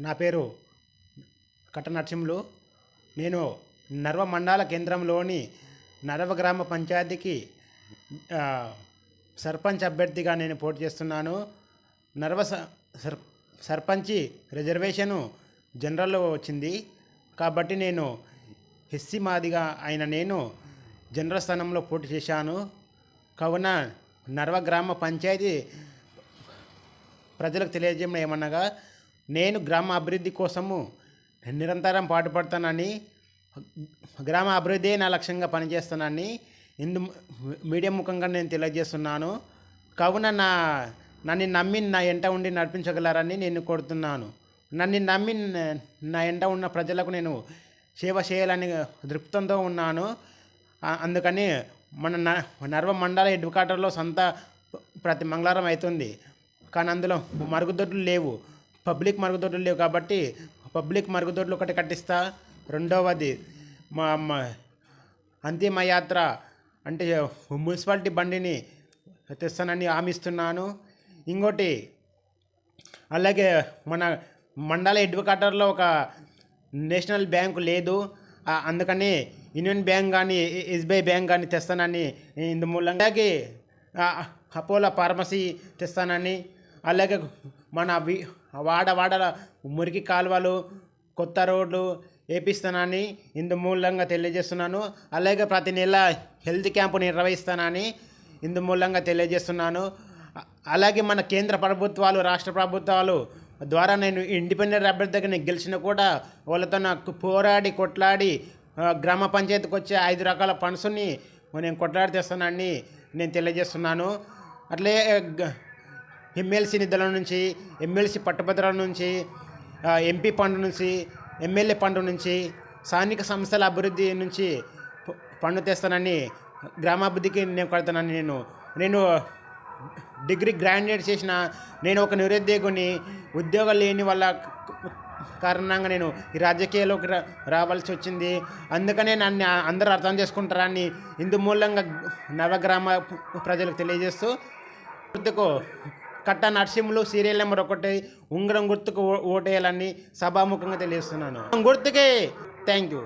నా పేరు కట్ట నరసింహులు నేను నర్వ మండల కేంద్రంలోని నర్వ గ్రామ పంచాయతీకి సర్పంచ్ అభ్యర్థిగా నేను పోటీ చేస్తున్నాను. నర్వ సర్ సర్పంచి రిజర్వేషను జనరల్లో వచ్చింది. కాబట్టి నేను ఎస్సీ మాదిగా అయిన నేను జనరల్ స్థానంలో పోటీ చేశాను. కావున నర్వ గ్రామ పంచాయతీ ప్రజలకు తెలియజేయడం ఏమనగా నేను గ్రామ అభివృద్ధి కోసము నిరంతరం పాటుపడతానని గ్రామ అభివృద్ధి నా లక్ష్యంగా పనిచేస్తానని ఇందు మీడియా ముఖంగా నేను తెలియజేస్తున్నాను. కావున నా నన్ను నమ్మి నా ఎంట ఉండి నడిపించగలరని నేను కోరుతున్నాను. నన్ను నమ్మి నా ఎంట ఉన్న ప్రజలకు నేను సేవ చేయాలని దృప్తంతో ఉన్నాను. అందుకని మన న- నర్వ మండల హెడ్ క్వార్టర్లో సంత ప్రతి మంగళవారం అవుతుంది. కానీ అందులో మరుగుదొడ్లు లేవు. పబ్లిక్ మరుగుదొడ్లు లేవు కాబట్టి పబ్లిక్ మరుగుదొడ్లు ఒకటి కట్టిస్తా. రెండవది మా అంతిమయాత్ర అంటే మున్సిపాలిటీ బండిని తెస్తానని హామీస్తున్నాను. ఇంకోటి అలాగే మన మండల హెడ్ ఒక నేషనల్ బ్యాంకు లేదు. అందుకని యూనియన్ బ్యాంక్ కానీ ఎస్బీఐ బ్యాంక్ కానీ తెస్తానని ఇందు మూలంగా అపోలో ఫార్మసీ తెస్తానని అలాగే మన వి వాడ వాడల మురికి కాలువలు కొత్త రోడ్లు వేపిస్తానని ఇందు మూలంగా తెలియజేస్తున్నాను. అలాగే ప్రతి నెల హెల్త్ క్యాంపు నిర్వహిస్తానని ఇందు మూలంగా తెలియజేస్తున్నాను. అలాగే మన కేంద్ర ప్రభుత్వాలు రాష్ట్ర ప్రభుత్వాలు ద్వారా నేను ఇండిపెండెంట్ అభ్యర్థిగా నేను గెలిచిన కూడా వాళ్ళతో నాకు పోరాడి కొట్లాడి గ్రామ పంచాయతీకి వచ్చే ఐదు రకాల ఫండ్స్ని నేను కొట్లాడి తెస్తానని నేను తెలియజేస్తున్నాను. అట్లే ఎమ్మెల్సీ నిధుల నుంచి ఎమ్మెల్సీ పట్టుభద్రుల నుంచి ఎంపీ ఫండ్ నుంచి ఎమ్మెల్యే ఫండ్ నుంచి స్థానిక సంస్థల అభివృద్ధి నుంచి పన్ను తెస్తానని గ్రామాభివృద్ధికి నేను కడతానని నేను నేను డిగ్రీ గ్రాడ్యుయేట్ చేసిన నేను ఒక నిరుద్యోగిని ఉద్యోగం లేని వల్ల కారణంగా నేను ఈ రాజకీయాల్లోకి రావాల్సి వచ్చింది. అందుకనే నన్ను అందరూ అర్థం చేసుకుంటారని ఇందు మూలంగా నవగ్రామ ప్రజలకు తెలియజేస్తూ గుర్తుకు కట్ట నరసింహులు సీరియల్ నెంబర్ ఒకటి ఉంగరం గుర్తుకు ఓ- ఓటేయాలని సభాముఖంగా తెలియజేస్తున్నాను. గుర్తుకే. Thank you